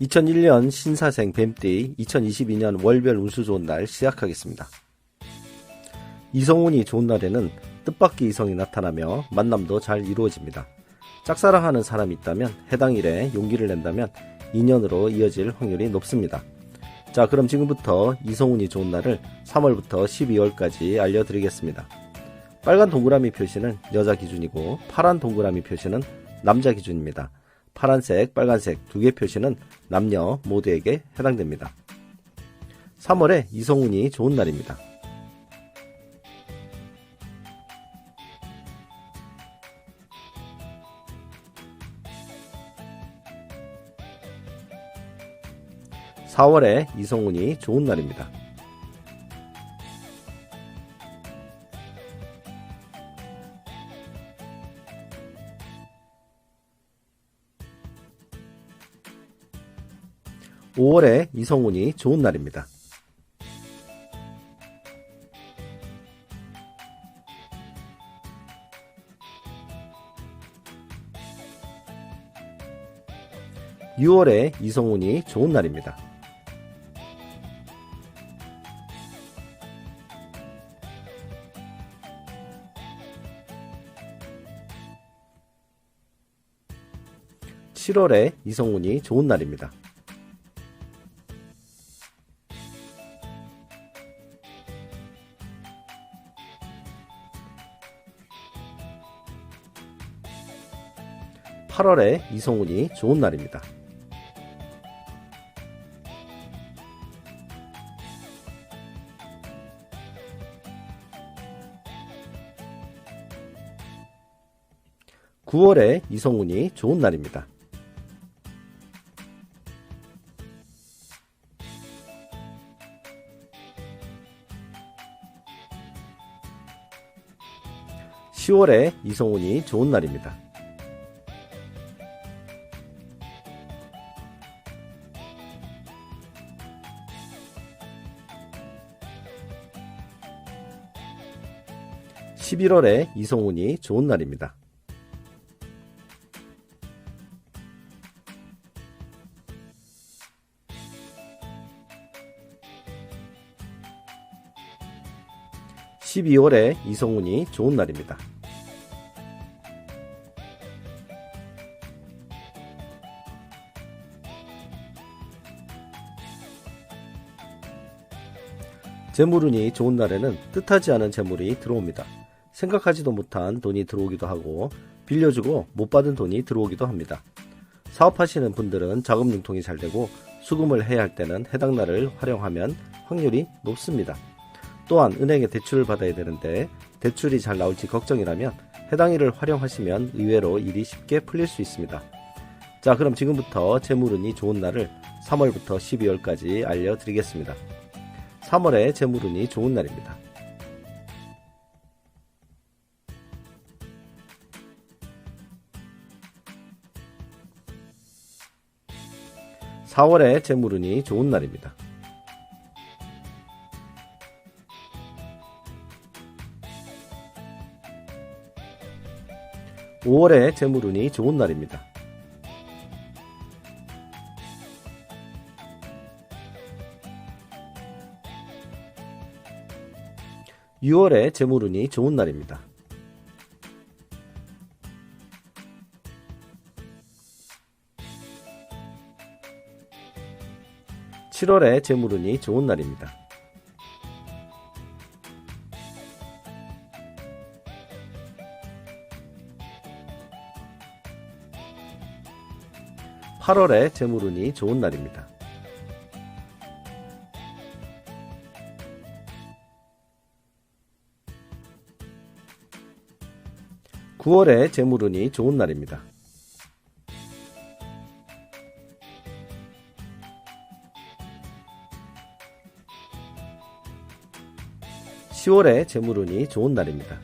2001년 신사생 뱀띠 2022년 월별 운수 좋은 날 시작하겠습니다. 이성운이 좋은 날에는 뜻밖의 이성이 나타나며 만남도 잘 이루어집니다. 짝사랑하는 사람이 있다면 해당 일에 용기를 낸다면 인연으로 이어질 확률이 높습니다. 자, 그럼 지금부터 이성운이 좋은 날을 3월부터 12월까지 알려드리겠습니다. 빨간 동그라미 표시는 여자 기준이고 파란 동그라미 표시는 남자 기준입니다. 파란색, 빨간색 두 개 표시는 남녀 모두에게 해당됩니다. 3월에 이성운이 좋은 날입니다. (4월에) 이성운이 좋은 날입니다. 5월에 이성운이 좋은 날입니다. (6월에) 이성운이 좋은 날입니다. 7월에 이성운이 좋은 날입니다. 8월에 이성운이 좋은 날입니다. (9월에) 이성운이 좋은 날입니다. 10월에 이성운이 좋은 날입니다. 11월에 이성운이 좋은 날입니다. (12월에) 이성운이 좋은 날입니다. '재물운이 좋은 날에는 뜻하지 않은 재물이 들어옵니다. 생각하지도 못한 돈이 들어오기도 하고 빌려주고 못 받은 돈이 들어오기도 합니다. 사업하시는 분들은 자금 융통이 잘 되고 수금을 해야 할 때는 해당 날을 활용하면 확률이 높습니다. 또한 은행에 대출을 받아야 되는데 대출이 잘 나올지 걱정이라면 해당 일을 활용하시면 의외로 일이 쉽게 풀릴 수 있습니다. 자, 그럼 지금부터 재물운이 좋은 날을 3월부터 12월까지 알려드리겠습니다. 3월에 재물운이 좋은 날입니다. 4월에 재물운이 좋은 날입니다. 5월에 재물운이 좋은 날입니다. 6월에 재물운이 좋은 날입니다. 7월에 재물운이 좋은 날입니다. 8월에 재물운이 좋은 날입니다. 9월에 재물운이 좋은 날입니다. 10월에 재물운이 좋은 날입니다.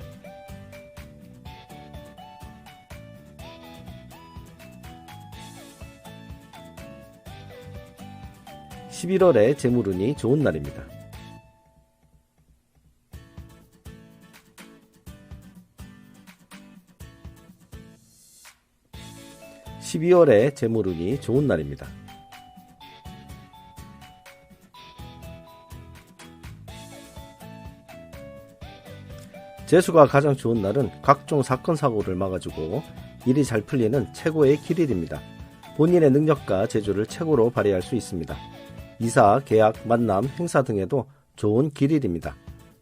11월에 재물운이 좋은 날입니다. 12월에 재물운이 좋은 날입니다. 재수가 가장 좋은 날은 각종 사건 사고를 막아주고 일이 잘 풀리는 최고의 길일입니다. 본인의 능력과 재주를 최고로 발휘할 수 있습니다. 이사, 계약, 만남, 행사 등에도 좋은 길일입니다.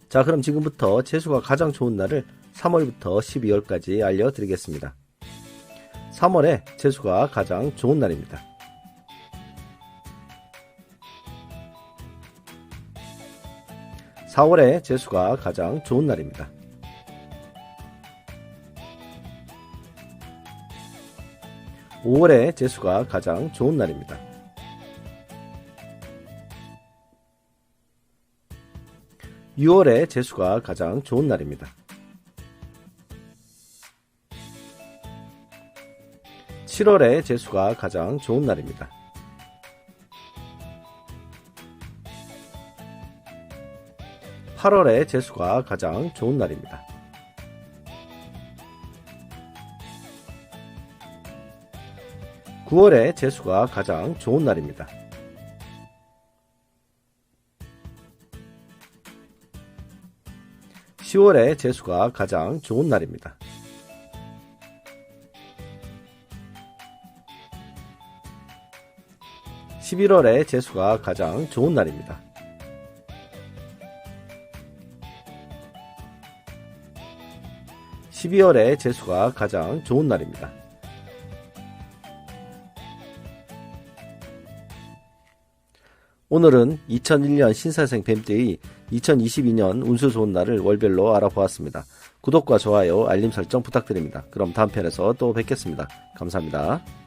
자, 그럼 지금부터 재수가 가장 좋은 날을 3월부터 12월까지 알려드리겠습니다. 3월에 재수가 가장 좋은 날입니다. 4월에 재수가 가장 좋은 날입니다. 5월에 재수가 가장 좋은 날입니다. 6월에 재수가 가장 좋은 날입니다. 7월에 재수가 가장 좋은 날입니다. 8월에 재수가 가장 좋은 날입니다. 9월에 재수가 가장 좋은 날입니다. 10월에 재수가 가장 좋은 날입니다. 11월에 재수가 가장 좋은 날입니다. 12월에 재수가 가장 좋은 날입니다. 오늘은 2001년 신사생 뱀떼의 2022년 운수 좋은 날을 월별로 알아보았습니다. 구독과 좋아요, 알림 설정 부탁드립니다. 그럼 다음 편에서 또 뵙겠습니다. 감사합니다.